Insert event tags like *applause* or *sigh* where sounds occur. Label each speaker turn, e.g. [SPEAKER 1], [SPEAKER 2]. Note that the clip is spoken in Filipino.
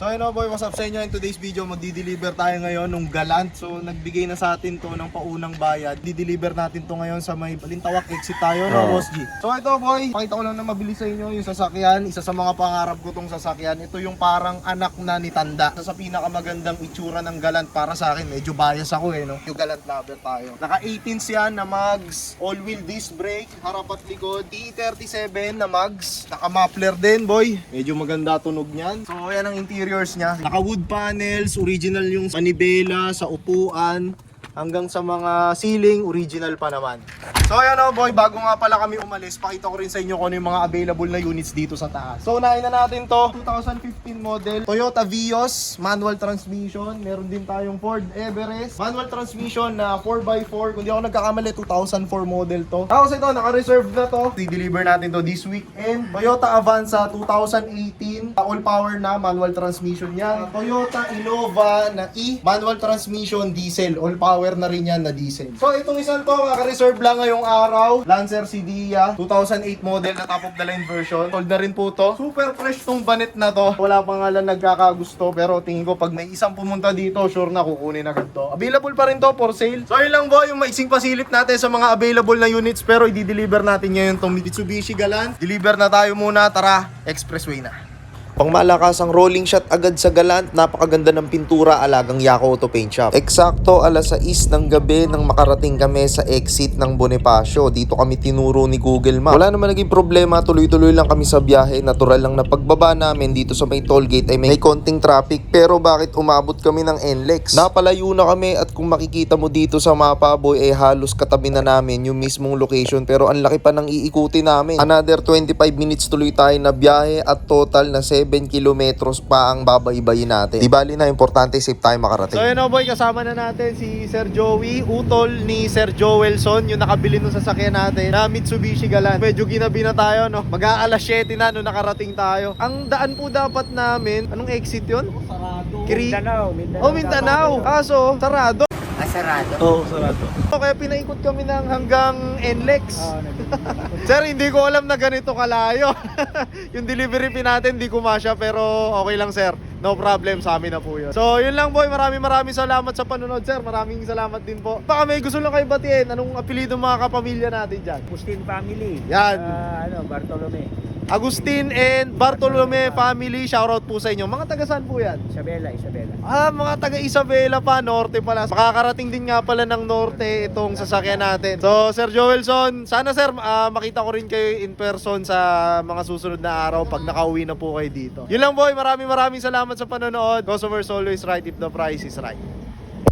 [SPEAKER 1] So ayun o boy, what's up sa inyo? In today's video, magdi-deliver tayo ngayon ng Galant. So nagbigay na sa atin to ng paunang bayad. Di-deliver natin to ngayon sa may Balintawak exit tayo no,
[SPEAKER 2] Oo.
[SPEAKER 1] Boss G. So ito boy, pakita ko lang na mabilis sa inyo yung sasakyan. Isa sa mga pangarap ko tong sasakyan. Ito yung parang anak na ni Tanda. Isa sa pinakamagandang itsura ng Galant para sa akin. Medyo bias ako eh no. Yung Galant lover tayo. Naka 18s yan na mags, all-wheel disc brake, harap at likod, E37 na mags, naka muffler din boy. Medyo maganda tunog niyan. So yan ang interiors niya. Naka wood panels, original yung manibela sa upuan hanggang sa mga ceiling, original pa naman. So ayan o boy, bago nga pala kami umalis, pakita ko rin sa inyo kung ano yung mga available na units dito sa taas. So unahin na natin to, 2015 model, Toyota Vios, manual transmission, meron din tayong Ford Everest, manual transmission na 4x4, kung di ako nagkakamali, 2004 model to. Tapos ito, naka-reserve na to, i-deliver natin to this week. And Toyota Avanza 2018, all power na, manual transmission yan. Toyota Innova na E, manual transmission, diesel, all power na rin yan na diesel. So itong isang to, kaka-reserve lang ngayong araw, Lancer Cydia, 2008 model na top of the line version. Sold na rin po to. Super fresh tong banet na to. Wala pa nga lang nagkakagusto, pero tingin ko pag may isang pumunta dito, sure na kukunin agad to. Available pa rin to for sale. So yun lang po, yung maising pasilip natin sa mga available na units, pero i-deliver natin ngayon tong Mitsubishi Galant. Deliver na tayo muna, tara, expressway na.
[SPEAKER 2] Pangmalakasang rolling shot agad sa Galant, napakaganda ng pintura alagang Yako Auto Paint Shop. Eksakto alas 6 ng gabi nang makarating kami sa exit ng Bonifacio. Dito kami tinuro ni Google Map. Wala naman naging problema, tuloy-tuloy lang kami sa biyahe. Natural lang na pagbaba namin dito sa may toll gate ay may konting traffic. Pero bakit umabot kami ng NLEX? Napalayo na kami at kung makikita mo dito sa mapa boy ay halos katabi na namin yung mismong location pero ang laki pa ng iikuti namin. Another 25 minutes tuloy tayo na biyahe at total na 7 kilometros pa ang babaybayin natin. Di bali na importante safe tayo makarating.
[SPEAKER 1] So yun o boy, kasama na natin si Sir Joey, utol ni Sir Joelson, yung nakabili nung sasakyan natin na Mitsubishi Galant. Medyo ginabi na tayo, no? Mag-aalas 7 na nung nakarating tayo. Ang daan po dapat namin, anong exit yun?
[SPEAKER 3] Sarado.
[SPEAKER 1] Kiri-
[SPEAKER 3] Mindanao. Mindanao.
[SPEAKER 1] Oh, Mindanao. Kaso, sarado.
[SPEAKER 3] Ah, sarado.
[SPEAKER 1] Oo, sarado. Kaya pinaikot kami ng hanggang NLEX.
[SPEAKER 3] Oo, nag- *laughs*
[SPEAKER 1] Sir, hindi ko alam na ganito kalayo. *laughs* yung delivery fee natin, hindi kumasya, pero okay lang, sir. No problem, sa amin na po yun. So, yun lang, boy. Maraming maraming salamat sa panunod, sir. Maraming salamat din po. Baka may gusto lang kayo batiin. Anong apelido mga kapamilya natin dyan?
[SPEAKER 3] Agustin family.
[SPEAKER 1] Yan.
[SPEAKER 3] Ah, ano, Bartolome.
[SPEAKER 1] Agustin and Bartolome family, shoutout po sa inyo. Mga taga saan po yan?
[SPEAKER 3] Isabela, Isabela.
[SPEAKER 1] Ah, mga taga Isabela pa, Norte pala. Makakarating din nga pala ng Norte itong sasakyan natin. So, Sir Joelson, sana sir, ah, makita ko rin kayo in person sa mga susunod na araw pag nakauwi na po kayo dito. Yun lang boy, maraming maraming salamat sa panonood. Customers always right if the price is right.